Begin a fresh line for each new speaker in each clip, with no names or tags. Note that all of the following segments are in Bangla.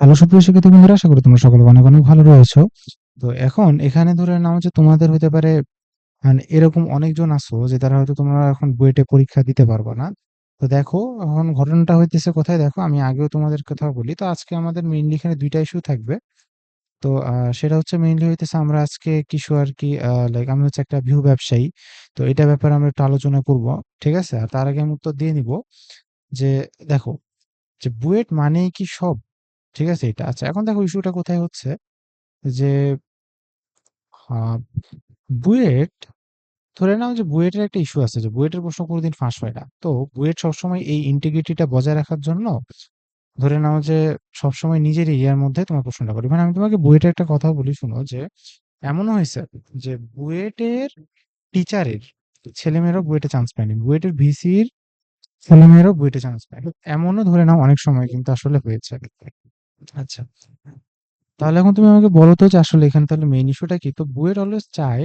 হ্যালো সুপ্রিয় শিক্ষার্থী বন্ধুরা, আশা করি তোমরা সকলে অনেক অনেক ভালো রয়েছো। তো এখন এখানে ধরে নাও যে তোমাদের হতে পারে মানে এরকম অনেকজন আছো যে তারা হয়তো তোমরা এখন বুয়েটে পরীক্ষা দিতে পারবে না। তো দেখো, এখন ঘটনাটা হইতেছে কোথায়? দেখো, আমি আগেও তোমাদের কথা বলি, তো আজকে আমাদের মেইনলি এখানে দুইটা ইস্যু থাকবে। তো সেটা হচ্ছে মেইনলি হইতেছে আমরা আজকে কিছু আর কি লাইক আমি হচ্ছে একটা ভিউ ব্যবসায়ী, তো এটা ব্যাপারে আমরা একটু আলোচনা করব, ঠিক আছে? আর তার আগে আমি উত্তর দিয়ে নিব যে, দেখো, যে বুয়েট মানেই কি সব? ঠিক আছে এটা আচ্ছা এখন দেখো ইস্যুটা কোথায় হচ্ছে? যে বুয়েট, ধরে নাও যে বুয়েটের একটা ইস্যু আছে, যে বুয়েটের প্রশ্ন কোনোদিন ফাঁস হয় না। তো বুয়েট সবসময় এই ইন্টিগ্রিটিটা বজায় রাখার জন্য ধরে নাও যে সবসময় নিজের এরিয়ার মধ্যে তোমার প্রশ্নটা করি। মানে আমি তোমাকে বুয়েটের একটা কথা বলি, শুনো, যে এমনও হয়েছে যে বুয়েটের টিচারের ছেলেমেয়েরাও বুয়েটে চান্স পায়নি। বুয়েটের ভিসির ছেলেমেয়েরাও বুয়েটে চান্স পায়। এমনও ধরে নাও অনেক সময় কিন্তু আসলে হয়েছে। আচ্ছা। তাহলে এখন তুমি আমাকে বলো তো যে আসলে এখানে তাহলে মেইন ইস্যুটা কি? তো বুয়েট অলওয়েজ চায়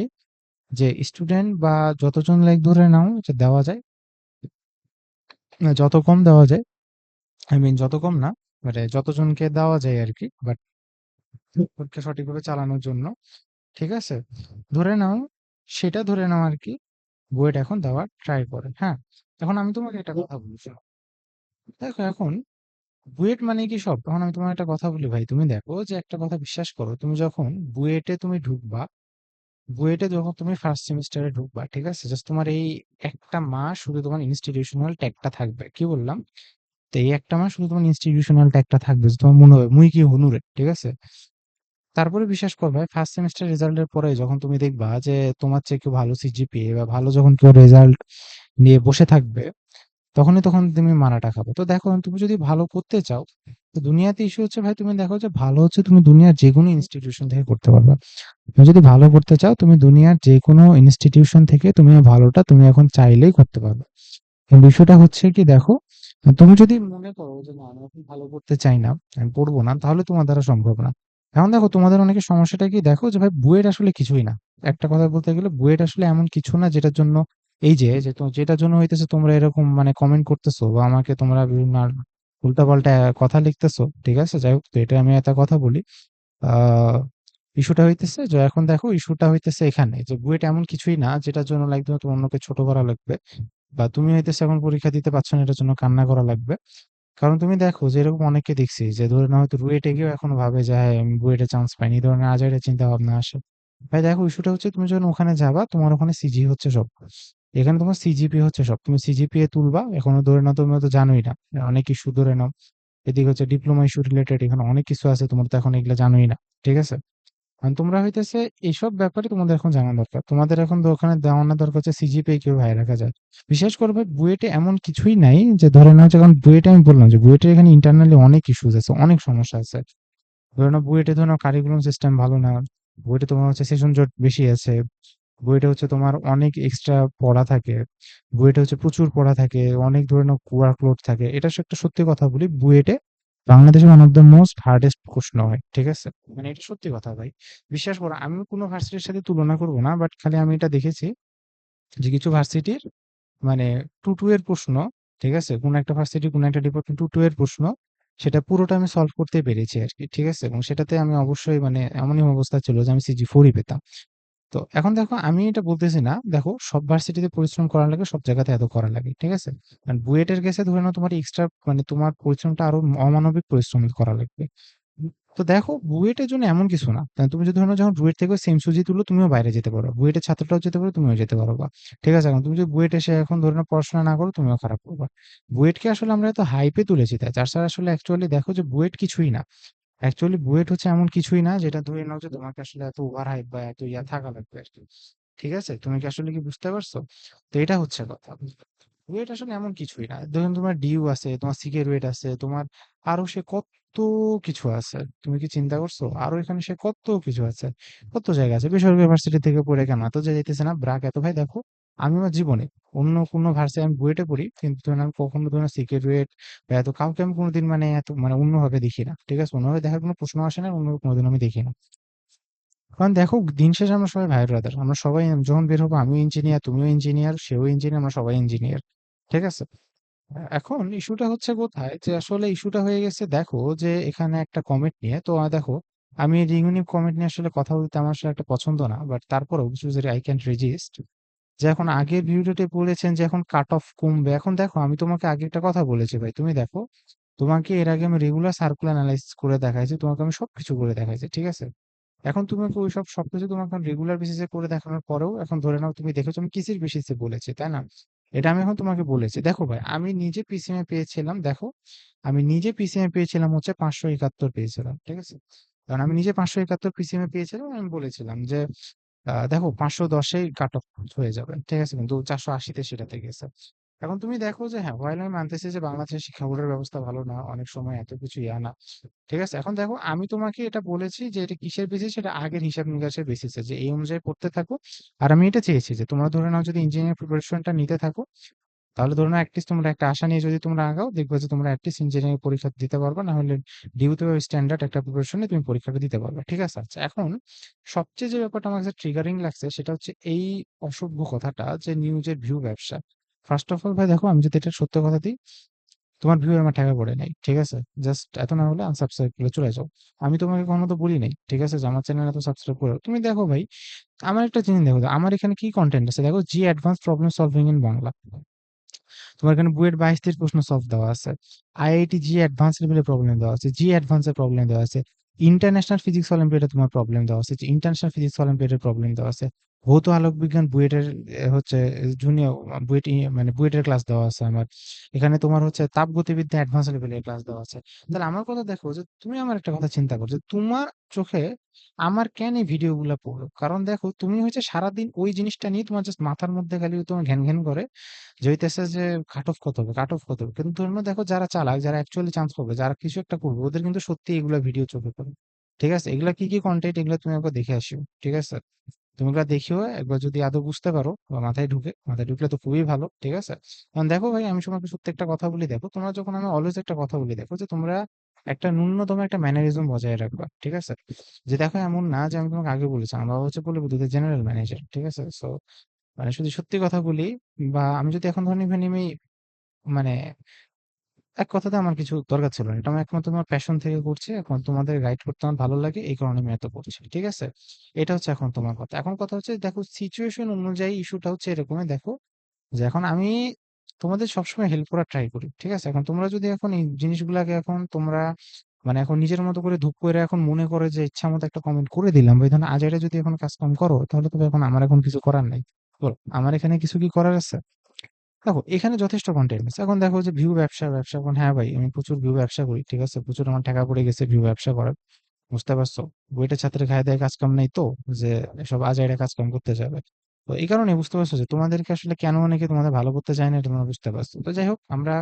যে স্টুডেন্ট বা যতজন লাইক ধরে নাও যে দেওয়া যায় যত কম দেওয়া যায় আই মিন যত কম না মানে যতজনকে দেওয়া যায় আর কি বাট পরীক্ষা সঠিকভাবে চালানোর জন্য, ঠিক আছে? ধরে নাও, সেটা ধরে নাও আর কি বুয়েট এখন দেওয়ার ট্রাই করে হ্যাঁ? এখন আমি তোমাকে একটা কথা বলি, শোনো। দেখো এখন বুয়েট মানে কি সব? তখন আমি তোমার একটা কথা বলি ভাই। তুমি দেখো যে একটা কথা বিশ্বাস করো, তুমি যখন বুয়েটে তুমি ঢুকবা, বুয়েটে যখন তুমি ফার্স্ট সেমিস্টারে ঢুকবা, ঠিক আছে? জাস্ট তোমার এই একটা মাস শুধু তোমার ইনস্টিটিউশনাল ট্যাগটা থাকবে। কি বললাম? তো এই একটা মাস শুধু তোমার ইনস্টিটিউশনাল ট্যাগটা থাকবে তোমার মনে হবে মুই কি হুনুরে, ঠিক আছে? তারপরে বিশ্বাস করবে ফার্স্ট সেমিস্টার রেজাল্টের পরে যখন তুমি দেখবা যে তোমার চেয়ে কেউ ভালো সিজিপিএ বা ভালো যখন কেউ রেজাল্ট নিয়ে বসে থাকবে তখনই তখন তুমি মারাটা খাবে। তো দেখো, তুমি যদি ভালো করতে চাও, তো দুনিয়াতে ইস্যু হচ্ছে ভাই, তুমি দেখো যে ভালো হচ্ছে তুমি দুনিয়ার যে কোনো ইনস্টিটিউশন থেকে করতে পারবে। তুমি যদি ভালো করতে চাও, তুমি দুনিয়ার যে কোনো ইনস্টিটিউশন থেকে তুমি ভালোটা তুমি এখন চাইলেই করতে পারবে। বিষয়টা হচ্ছে কি, দেখো, তুমি যদি মনে করো যে না, আমি এখন ভালো করতে চাই না, আমি পড়ব না, তাহলে তোমার দ্বারা সম্ভব না। এখন দেখো, তোমাদের অনেকের সমস্যাটা কি, দেখো যে ভাই, বুয়েট আসলে কিছুই না। একটা কথা বলতে গেলে, বুয়েট আসলে এমন কিছু না যেটার জন্য এই যে যে যেটার জন্য হইতেছে তোমরা এরকম মানে কমেন্ট করতেছো বা আমাকে তোমরা বিভিন্ন উল্টাপাল্টা কথা লিখতেছো, ঠিক আছে? যাই হোক, তো এটা আমি একটা কথা বলি। আহ ইস্যুটা হইতেছে যে এখন দেখো ইস্যুটা হইতেছে এখানে যে বুয়েট এমন কিছুই না যেটার জন্য লাগবে তোমার অন্যকে ছোট করা লাগবে বা তুমি হইতেছে এখন পরীক্ষা দিতে পারছ না এটার জন্য কান্না করা লাগবে। কারণ তুমি দেখো যে এরকম অনেককে দেখছি যে ধরে না হয়তো রুয়েটে গিয়েও এখনও ভাবে যে হ্যাঁ আমি বুয়েটে চান্স পাইনি। ধরনের আজাইরা চিন্তা ভাবনা আসে। ভাই দেখো ইস্যুটা হচ্ছে তুমি যখন ওখানে যাবা তোমার ওখানে সিজি হচ্ছে সব। এখানে তোমার সিজিপি হচ্ছে সব। তুমি সিজিপিএ তুলবা, এখনও ধরে নাও তুমি তো জানোই না। অনেক ইস্যু ধরে নাও। এদিকে হচ্ছে ডিপ্লোমা ইস্যু রিলেটেড এখানে অনেক কিছু আছে, তোমার তো এখন এগুলো জানোই না, ঠিক আছে? তোমরা হইতেছে এইসব ব্যাপারে তোমাদের এখন জানা দরকার। তোমাদের এখন ওখানে দেওয়ানো দরকার হচ্ছে সিজিপি কীভাবে হাই রাখা যায়। বিশেষ করে ভাই, বুয়েটে এমন কিছুই নাই যে ধরে নাও যে কারণ বুয়েটে আমি বললাম যে বুয়েটের এখানে ইন্টারনালি অনেক ইস্যুস আছে, অনেক সমস্যা আছে। ধরে নাও বুয়েটে ধরে নাও কারিকুলাম সিস্টেম ভালো না, বুয়েটে তোমার হচ্ছে সেশন জট বেশি আছে। বুয়েটে হচ্ছে তোমার অনেক এক্সট্রা পড়া থাকে। বুয়েটে হচ্ছে প্রচুর পড়া থাকে, অনেক ধরনের ওয়ার্কলোড থাকে। এটা একটা সত্যি কথা বলি, বুয়েটে বাংলাদেশের one of the most hardest প্রশ্ন হয়, ঠিক আছে? মানে এটা সত্যি কথা ভাই। বিশ্বাস করো, আমি কোনো ভার্সিটির সাথে তুলনা করব না বাট খালি আমি এটা দেখেছি যে কিছু ভার্সিটির মানে টু টু এর প্রশ্ন, ঠিক আছে? কোন একটা ভার্সিটি কোন একটা ডিপার্টমেন্ট টু টু এর প্রশ্ন, সেটা পুরোটা আমি সলভ করতে পেরেছি আর কি ঠিক আছে? এবং সেটাতে আমি অবশ্যই মানে এমনই অবস্থা ছিল যে আমি সিজি ফোরই পেতাম। তো এখন দেখো আমি এটা বলতেছি না, দেখো সব ভার্সিটিতে পরিশ্রম করা লাগে, সব জায়গাতে এত করা লাগে, ঠিক আছে? কারণ বুয়েটের কেসে ধরে নাও তোমার এক্সট্রা মানে তোমার পরিশ্রমটা আরও অমানবিক পরিশ্রম করা লাগবে। তো দেখো বুয়েটের জন্য এমন কিছু না। তুমি যদি ধরো যখন বুয়েট থেকে সেম সুজি তুলো, তুমিও বাইরে যেতে পারো বুয়েটের ছাত্রটাও যেতে পারো তুমিও যেতে পারো বা ঠিক আছে? এখন তুমি যদি বুয়েট এসে এখন ধরে নাও পড়াশোনা না করো, তুমিও খারাপ করবা। বুয়েটকে আসলে আমরা এত হাইপে তুলেছি তাই যার আসলে অ্যাকচুয়ালি দেখো যে বুয়েট কিছুই না। অ্যাকচুয়ালি বুয়েট হচ্ছে এমন কিছুই না, যেটা ধরে নাও যে তোমাকে আসলে এত ওভার হাইপ বা এত ইয়া থাকা লাগবে আর কি ঠিক আছে? তুমি কি আসলে কি বুঝতে পারছ? তো এটা হচ্ছে কথা। ওয়েট আসলে এমন কিছুই না। ধরুন তোমার ডিউ আছে, তোমার সিকের ওয়েট আছে, তোমার আরও সে কত কিছু আছে। তুমি কি চিন্তা করছ? আরও এখানে সে কত কিছু আছে। কত জায়গা আছে। বেসরকারি ইউনিভার্সিটি থেকে পড়ে কেন? যে যাইতেছে না। ব্রাক এত। ভাই দেখো আমি আমার জীবনে, অন্য কোনো ভার্সে আমি বুয়েটে পড়ি, কিন্তু ধরুন আমি কখনো ধরুন সিকের ওয়েট বা এত কাউকে আমি কোনোদিন মানে এত মানে অন্যভাবে দেখি না, ঠিক আছে অন্যভাবে দেখার কোনো প্রশ্ন আসে না, অন্য কোনোদিন আমি দেখি না কারণ দেখো, দিন শেষে আমরা সবাই ভাই ব্রাদার আমরা সবাই যখন বের হব আমিও ইঞ্জিনিয়ার তুমিও ইঞ্জিনিয়ার সেও ইঞ্জিনিয়ার আমরা সবাই ইঞ্জিনিয়ার ঠিক আছে এখন ইস্যুটা হচ্ছে কোথায়? যে আসলে ইস্যুটা হয়ে গেছে, দেখো যে এখানে একটা কমেন্ট নিয়ে। তো দেখো, আমি রিউনিক কমেন্ট নিয়ে আসলে কথা বলতে আমার আসলে একটা পছন্দ না। বাট তারপরেও কিছু I can't resist যে এখন আগের ভিডিওতে বলেছেন যে এখন কাট অফ কমবে। এখন দেখো আমি তোমাকে আগে একটা কথা বলেছি ভাই। তুমি দেখো, তোমাকে এর আগে আমি রেগুলার সার্কুলার এনালাইসিস করে দেখাইছি। তোমাকে আমি সবকিছু করে দেখাইছি। ঠিক আছে? এখন তোমাকে ওইসব সবকিছু তোমাকে রেগুলার বেসিস করে দেখানোর পরেও এখন ধরে নাও তুমি দেখেছ আমি কিসের বেসিস বলেছি, তাই না? এটা আমি এখন তোমাকে বলেছি। দেখো ভাই আমি নিজে পিসিএম এ পেয়েছিলাম দেখো, আমি নিজে পিসিএম পেয়েছিলাম হচ্ছে ৫৭১ পেয়েছিলাম। ঠিক আছে? কারণ আমি নিজে ৫৭১ পিসিএম এ পেয়েছিলাম আমি বলেছিলাম যে দেখো পাঁচশো দশে কাট অফ হয়ে যাবে। ঠিক আছে? কিন্তু চারশো আশিতে সেটাতে গেছে। এখন তুমি দেখো যে হ্যাঁ, হোয়াইল আমি মানতেছি যে বাংলাদেশের শিক্ষা বোর্ডের ব্যবস্থা ভালো না। অনেক সময় এত কিছু ইয়া না। ঠিক আছে? এখন দেখো আমি তোমাকে এটা বলেছি যে এটা কিসের বেসিস সেটা আগের হিসাব নিকাশের বেসিসে যে এই অনুযায়ী পড়তে থাকো। আর আমি এটা চেয়েছি যে তোমরা ধরে নাও যদি ইঞ্জিনিয়ারিং প্রিপারেশনটা নিতে থাকো, তাহলে ধরে নাও এটলিস্ট তোমরা একটা আশা নিয়ে যদি তোমরা আগাও দেখবা যে তোমরা এটলিস্ট ইঞ্জিনিয়ারিং পরীক্ষা দিতে পারবা। না হলে ডিউতে বা স্ট্যান্ডার্ড একটা প্রিপারেশন তুমি পরীক্ষাটা দিতে পারবা। ঠিক আছে? আচ্ছা এখন সবচেয়ে যে ব্যাপারটা আমার কাছে ট্রিগারিং লাগছে সেটা হচ্ছে এই অসভ্য কথাটা যে নিউজের ভিউ ব্যবসা। ফার্স্ট অফ অল ভাই দেখো আমি যদি এটা সত্য কথা দিই, তোমার ভিউ আমার টাকা পড়ে নাই। ঠিক আছে? জাস্ট এত না হলে আনসাবস্ক্রাইব করে চলে যাও। আমি তোমাকে কখনো তো বলি নাই। ঠিক আছে? আমার চ্যানেল এত সাবস্ক্রাইব করো। তুমি দেখো ভাই, আমার একটা জিনিস দেখো, আমার এখানে কি কন্টেন্ট আছে দেখো JEE advance problem solving in Bangla. তোমার এখানে বুয়েট ২২-৩০ প্রশ্ন সলভ দেওয়া আছে। আইআইটি জি অ্যাডভান্স লেভেলের প্রবলেম দেওয়া আছে। জি অ্যাডভান্সের প্রবলেম দেওয়া আছে। ইন্টারন্যাশনাল ফিজিক্স অলিম্পিয়াডে তোমার প্রবলেম দেওয়া আছে। ইন্টারন্যাশনাল ফিজিক্স অলিম্পিয়াডের প্রবলেম দেওয়া আছে। ভৌত আলোক বিজ্ঞান বুয়েটের হচ্ছে জুনিয়র বুয়েট মানে বুয়েটের ক্লাস দেওয়া আছে আমার। এখানে তোমার হচ্ছে তাপগতিবিদ্যা অ্যাডভান্স লেভেলের ক্লাস দেওয়া আছে। তাহলে আমার কথা দেখো যে তুমি আমার একটা কথা চিন্তা করছ তোমার চোখে আমার কেন এই ভিডিওগুলা পড়ো কারণ দেখো তুমি হচ্ছে সারাদিন ওই জিনিসটা নিয়ে তোমার জাস্ট মাথার মধ্যে খালি তোমার ঘ্যান, ঘ্যান করে যে হইতেছে যে কাট অফ কত হবে, কাট অফ কত হবে। কিন্তু নাও দেখো যারা চালাক, যারা অ্যাকচুয়ালি চান্স পাবে, যারা কিছু একটা করবে ওদের কিন্তু সত্যি এগুলা ভিডিও চোখে পড়ে। ঠিক আছে? এগুলা কি, কি কন্টেন্ট এগুলা তুমি একবার দেখে আসিও। ঠিক আছে? তুমি এগুলা দেখিও একবার যদি আদৌ বুঝতে পারো বা মাথায় ঢুকে, মাথায় ঢুকলে তো খুবই ভালো। ঠিক আছে? কারণ দেখো ভাই আমি তোমাকে সত্যি একটা কথা বলি দেখো, তোমরা যখন আমি অলওয়েজ একটা কথা বলি দেখো যে তোমরা একটা ন্যূনতম একটা ম্যানারিজম বজায় রাখবা। ঠিক আছে? যে দেখো এমন না যে আমি তোমাকে আগে বলেছি, আমার হচ্ছে বলে দুধের জেনারেল ম্যানেজার। ঠিক আছে? সো মানে শুধু সত্যি কথা বলি বা আমি যদি এখন ধরেন ইভেন আমি মানে এক কথাতে আমার কিছু দরকার ছিল না। এটা আমি একমাত্র তোমার প্যাশন থেকে করছি। এখন তোমাদের গাইড করতে আমার ভালো লাগে। এই কারণে আমি এত করছি। ঠিক আছে? এটা হচ্ছে এখন তোমার কথা। এখন কথা হচ্ছে, দেখো সিচুয়েশন অনুযায়ী ইস্যুটা হচ্ছে এরকমই দেখো, যে এখন আমি তোমাদের সবসময় হেল্প করার ট্রাই করি। ঠিক আছে? এখন তোমরা যদি এখন এই জিনিসগুলাকে এখন তোমরা মানে এখন নিজের মতো করে ধুপ করে এখন মনে করে যে ইচ্ছামত একটা কমেন্ট করে দিলাম বা এই আজ এটা যদি এখন কাজ করো, তাহলে তো এখন আমার এখন কিছু করার নাই। বলো, আমার এখানে কিছু কি করার আছে? দেখো এখানে যথেষ্ট কন্টেন্ট আছে। এখন দেখো যে ভিউ ব্যবসা, ব্যবসা এখন হ্যাঁ ভাই আমি প্রচুর ভিউ ব্যবসা করি। ঠিক আছে? প্রচুর আমার টাকা পড়ে গেছে ভিউ ব্যবসা করার। বুঝতে পারছ? বইটা ছাত্রের খায় দেয় কাজ কাম নেই তো যে সব আজাইরা কাজ কাম করতে যাবে। তো এই কারণে বুঝতে পারছ যে তোমাদেরকে আসলে কেন অনেকে তোমাদের ভালো করতে চায় না এটা তোমরা বুঝতে পারছ। তো যাই হোক আমরা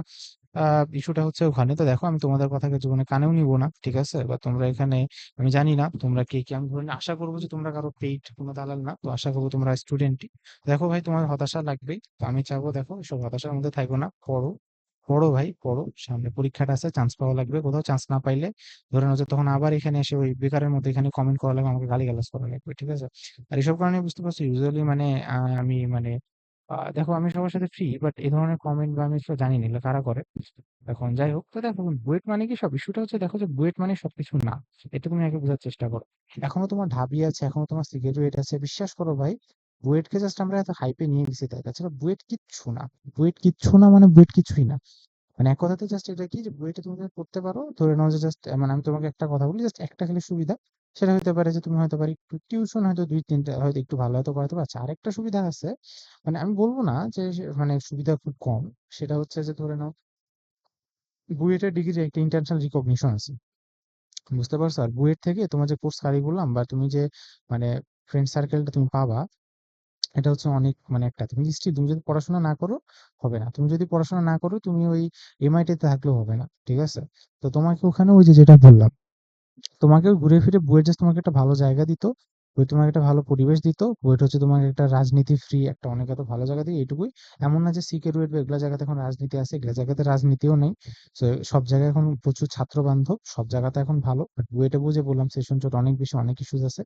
ইস্যুটা হচ্ছে ওখানে। তো দেখো আমি তোমাদের কথাকে জীবনে কানেও নিবো না। ঠিক আছে? বা তোমরা এখানে আমি জানি না তোমরা কে কি আমি ধরে আশা করব যে তোমরা কারও পেইড কোনো দালাল না। তো আশা করব তোমরা স্টুডেন্টই। দেখো ভাই তোমার হতাশা লাগবেই। তো আমি চাবো দেখো এসব হতাশার মধ্যে থাইকো না। পড়ো, পড়ো ভাই পড়ো। সামনে পরীক্ষাটা আছে চান্স পাওয়া লাগবে। কোথাও চান্স না পাইলে ধরে নাও যে তখন আবার এখানে এসে ওই বেকারের মধ্যে এখানে কমেন্ট করা লাগবে, আমাকে গালি গালিগালাজ করা লাগবে। ঠিক আছে? আর এসব কারণে বুঝতে পারছ ইউজুয়ালি মানে আমি মানে আ দেখো আমি সবার সাথে ফ্রি বাট এই ধরনের কমেন্ট বা আমি আসলে জানি না এগুলো কারা করে। এখন যাই হোক তো দেখো বুয়েট মানে কি সব ইস্যুটা হচ্ছে দেখো যে বুয়েট মানে সবকিছু না। এটা তুমি আগে বোঝার চেষ্টা করো। এখনও তোমার ঢাবি আছে, এখনও তোমার সিগারেট আছে। বিশ্বাস করো ভাই বুয়েটকে জাস্ট আমরা এত হাইপে নিয়ে গেছি তাই। তাছাড়া বুয়েট কিচ্ছু না। বুয়েট কিচ্ছু না মানে বুয়েট কিছুই না। মানে এক কথাতে জাস্ট এটা কি যে বুয়েটে তুমি পড়তে পারো ধরে নাও যে জাস্ট মানে আমি তোমাকে একটা কথা বলি জাস্ট একটা খালি সুবিধা সেটা হতে পারে যে তুমি হয়তো পারি একটু টিউশন হয়তো ২-৩ টা হয়তো একটু ভালো হয়তো করাতে পারছ। আরেকটা সুবিধা আছে মানে আমি বলব না যে মানে সুবিধা খুব কম। সেটা হচ্ছে যে ধরে নাও বুয়েটের ডিগ্রির একটা ইন্টারন্যাশনাল রিকগনিশন আছে। বুঝতে পারছ? আর বুয়েট থেকে তোমার যে কোর্স কারিকুলাম বা তুমি যে মানে ফ্রেন্ড সার্কেলটা তুমি পাবা, এটা হচ্ছে অনেক মানে একটা, তুমি স্টিল তুমি যদি পড়াশোনা না করো, হবে না। তুমি যদি পড়াশোনা না করো, তুমি ওই এমআইটি তে থাকলেও হবে না। ঠিক আছে? তো তোমাকে ওখানে ওই যে যেটা বললাম তোমাকেও ঘুরে ফিরে বুয়েট তোমাকে একটা ভালো জায়গা দিত। বুয়েট তোমাকে একটা ভালো পরিবেশ দিত। বুয়েট হচ্ছে তোমাকে একটা রাজনীতি ফ্রি একটা অনেক এত ভালো জায়গা দিয়ে এইটুকুই। এমন না যে সিকে রুয়েট বা এগুলা জায়গাতে এখন রাজনীতি আছে, এগুলা জায়গাতে রাজনীতিও নেই। সব জায়গায় এখন প্রচুর ছাত্র বান্ধব। সব জায়গাতে এখন ভালো। বাট বুয়েটে বুঝে বললাম সেশন জট অনেক বেশি অনেক ইস্যুস আছে।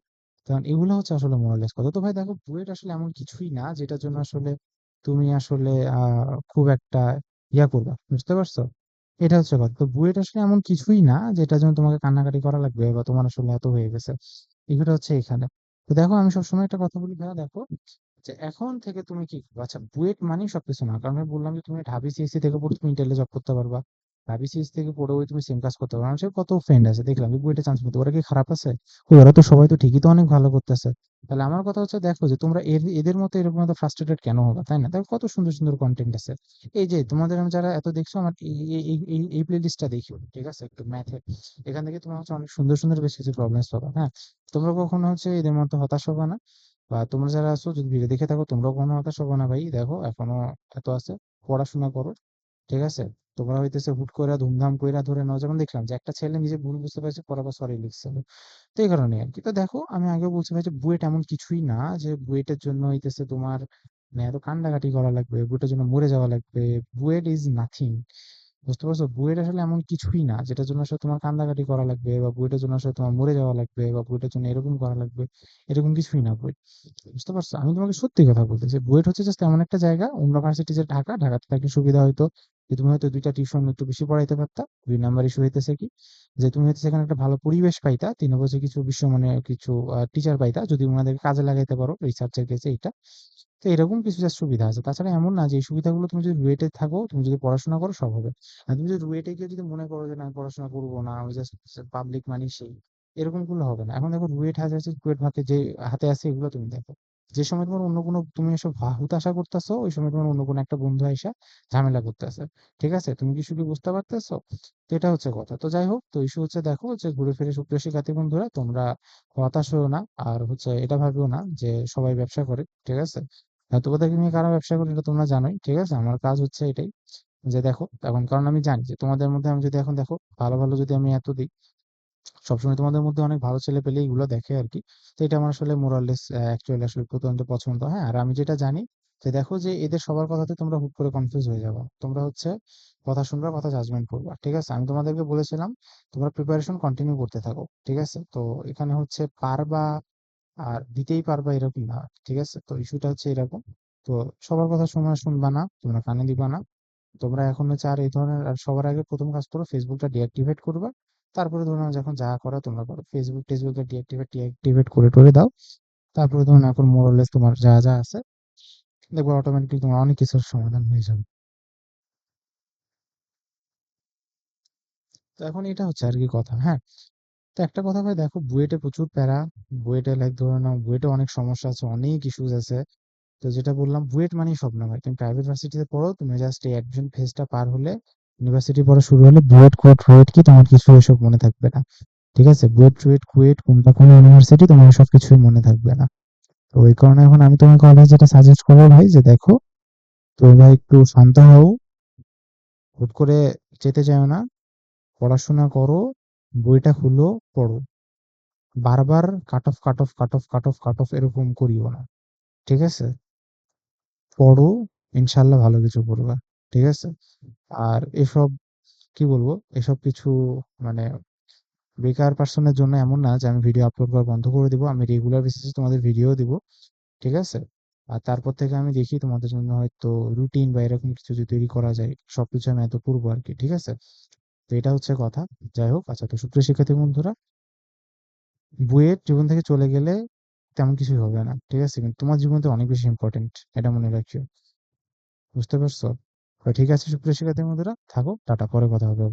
কারণ এগুলো হচ্ছে আসলে মোরালেস কথা। তো ভাই দেখো বুয়েট আসলে এমন কিছুই না যেটার জন্য আসলে তুমি আসলে আ খুব একটা ইয়া করবা বুঝতে পারছ এটা হচ্ছে কথা। তো বুয়েট আসলে এমন কিছুই না যেটার জন্য তোমাকে কান্নাকাটি করা লাগবে বা তোমার আসলে এত হয়ে গেছে। এগুলো হচ্ছে এখানে। তো দেখো, আমি সবসময় একটা কথা বলি ভাইয়া, দেখো যে এখন থেকে তুমি কি? আচ্ছা বুয়েট মানেই সবকিছু না। কারণ আমি বললাম যে তুমি ঢাবি সিএসসি থেকে পড়ে তুমি ইন্টেলে জব করতে পারবা। সিএসসি থেকে পড়েও তুমি সেম কাজ করতে পারবা মানুষের কত ফ্রেন্ড আছে, দেখলাম যে বুয়েটে চান্স পেতে। ওরা কি খারাপ আছে? ওরা তো সবাই তো ঠিকই তো অনেক ভালো করতেছে। তাহলে আমার কথা হচ্ছে, দেখো যে তোমরা এর, এদের মতো এরকম এত ফ্রাস্ট্রেটেড কেন হবে, তাই না? দেখো কত সুন্দর সুন্দর কন্টেন্ট আছে। এই যে তোমাদের আমি যারা এত দেখছ, আমার এই এই প্লে লিস্টটা দেখিও, ঠিক আছে? একটু ম্যাথের এখান থেকে তোমরা হচ্ছে অনেক সুন্দর সুন্দর বেশ কিছু প্রবলেমস পাবা হ্যাঁ? তোমরা কখনো হচ্ছে এদের মতো হতাশ হবে না। বা তোমরা যারা আছো, যদি ভিডিও দেখে থাকো, তোমরাও কখনো হতাশ হবে না ভাই। দেখো, এখনও এত আছে, পড়াশোনা করো, ঠিক আছে? তোমরা হইতেছে হুট করে ধুমধাম কইরা ধরে নাও। যেমন দেখলাম যে একটা ছেলে নিজে ভুল বুঝতে পারছে, পরে আবার সরি লিখছিল তো এই কারণে আর কি তো দেখো, আমি আগে বলছি ভাই যে বুয়েট এমন কিছুই না যে বুয়েটের জন্য হইতেছে তোমার মানে এত কান্দাকাটি করা লাগবে, বুয়েটের জন্য মরে যাওয়া লাগবে। বুয়েট ইজ নাথিং বুঝতে পারছ? বুয়েট আসলে এমন কিছুই না যেটার জন্য আসলে তোমার কান্দাকাটি করা লাগবে বা বুয়েটের জন্য আসলে তোমার মরে যাওয়া লাগবে বা বুয়েটের জন্য এরকম করা লাগবে, এরকম কিছুই না বুয়েট। বুঝতে পারছ? আমি তোমাকে সত্যি কথা বলতেছি বুয়েট হচ্ছে জাস্ট এমন একটা জায়গা ইউনিভার্সিটি যে ঢাকা, ঢাকাতে থাকলে সুবিধা হয়তো যে তুমি হয়তো দুইটা টিউশন একটু বেশি পড়াইতে পারতা দুই নাম্বার ইস্যু হইতেছে কি যে তুমি হচ্ছে সেখানে একটা ভালো পরিবেশ পাইতা তিন হচ্ছে কিছু বিশ্ব মানে কিছু টিচার পাইতা যদি ওনাদেরকে কাজে লাগাইতে পারো রিসার্চের কেসে এটা তো এরকম কিছু জাস্ট সুবিধা আছে তাছাড়া এমন না যে এই সুবিধাগুলো তুমি যদি রুয়েটে থাকো তুমি যদি পড়াশোনা করো সব হবে আর তুমি যদি রুয়েটে গিয়ে যদি মনে করো যে না পড়াশোনা করব না আমি জাস্ট পাবলিক মানি সেই এরকমগুলো হবে না এখন দেখো রুয়েট হাজার রুয়েট ভাতে যে হাতে আছে এগুলো তুমি দেখো যে সময় তোমার অন্য কোনো, তুমি এসব হুতাশা করতেছো, ওই সময় তোমার অন্য কোনো একটা বন্ধু আইসা ঝামেলা করতেছে, ঠিক আছে? তুমি কি শুধু বুঝতে পারতেছো? তো এটা হচ্ছে কথা। তো যাই হোক, তো ইস্যু হচ্ছে দেখো যে ঘুরে ফিরে সুপ্রিয় শিক্ষার্থী বন্ধুরা, তোমরা হতাশ হও না। আর হচ্ছে এটা ভাবিও না যে সবাই ব্যবসা করে, ঠিক আছে? তোমাদেরকে নিয়ে কারা ব্যবসা করে এটা তোমরা জানোই, ঠিক আছে? আমার কাজ হচ্ছে এটাই যে দেখো, এখন কারণ আমি জানি যে তোমাদের মধ্যে আমি যদি এখন দেখো, ভালো ভালো যদি আমি এত দিই সবসময় তোমাদের মধ্যে অনেক ভালো ছেলে পেলে এগুলো দেখে আর কি তো এটা আমার আসলে মোরাললেস অ্যাকচুয়ালি আসলে প্রত্যন্ত পছন্দ হ্যাঁ? আর আমি যেটা জানি যে দেখো যে এদের সবার কথাতে তোমরা হুট করে কনফিউজ হয়ে যাবে। তোমরা হচ্ছে কথা শুনবা কথা জাজমেন্ট করবা, ঠিক আছে? আমি তোমাদেরকে বলেছিলাম তোমরা প্রিপারেশন কন্টিনিউ করতে থাকো, ঠিক আছে? তো এখানে হচ্ছে পারবা আর দিতেই পারবা এরকম না, ঠিক আছে? তো ইস্যুটা হচ্ছে এরকম। তো সবার কথা শোনা শুনবা না, তোমরা কানে দিবা না। তোমরা এখন হচ্ছে আর এই ধরনের সবার আগে প্রথম কাজ করো ফেসবুকটা ডিঅ্যাক্টিভেট করবা। তারপরে ধরুন যখন যা করা তোমরা করো। ফেসবুক টেসবুকটা ডিঅ্যাক্টিভেট ডিঅ্যাক্টিভেট করে টরে দাও। তারপরে ধরুন এখন মোরলেস তোমার যা যা আছে, দেখবে অটোমেটিকলি তোমার অনেক কিছুর সমাধান হয়ে যাবে। তো এখন এটা হচ্ছে আর কি কথা হ্যাঁ? তো একটা কথা ভাই, দেখো বুয়েটে প্রচুর প্যারা, বুয়েটে লাইক ধরে নাও বুয়েটে অনেক সমস্যা আছে, অনেক ইস্যুস আছে। তো যেটা বললাম, বুয়েট মানেই সব না ভাই, তুমি প্রাইভেট ভার্সিটিতে পড়ো, তুমি জাস্ট এই অ্যাডমিশন ফেজটা পার হলে ইউনিভার্সিটি পড়া শুরু হলে বুয়েট কোয়েট রুয়েট কি তোমার কিছু এসব মনে থাকবে না। ঠিক আছে? বুয়েট রুয়েট কুয়েট কোনটা কোন ইউনিভার্সিটি তোমার সব কিছুই মনে থাকবে না। তো ওই কারণে এখন আমি তোমাকে অলওয়েজ যেটা সাজেস্ট করব ভাই, যে দেখো, তোমরা একটু শান্ত হও, হুট করে যেতে চাও না, পড়াশোনা করো, বইটা খুলো, পড়ো। বারবার cut off cut off cut off cut off cut off এরকম করিও না। ঠিক আছে? পড়ো ইনশাল্লাহ ভালো কিছু করবা। ঠিক আছে? আর এসব কি বলব? এসব কিছু মানে বেকার পার্সনের জন্য এমন না যে আমি ভিডিও আপলোড করা বন্ধ করে দিব। আমি রেগুলার বেসিসে তোমাদের ভিডিও দিব, ঠিক আছে? আর তারপর থেকে আমি দেখি তোমাদের জন্য হয়তো রুটিন বা এরকম কিছু যদি তৈরি করা যায়, সবকিছু আমি এত করব আর কি ঠিক আছে? তো এটা হচ্ছে কথা। যাই হোক আচ্ছা তো সুপ্রিয় শিক্ষার্থী বন্ধুরা, বুয়েট জীবন থেকে চলে গেলে তেমন কিছুই হবে না, ঠিক আছে? কিন্তু তোমার জীবনতে অনেক বেশি ইম্পর্টেন্ট এটা মনে রাখিও। বুঝতে পারছ? ঠিক আছে সুপ্রিয় শিক্ষার্থী বন্ধুরা থাকো টাটা পরে কথা হবে।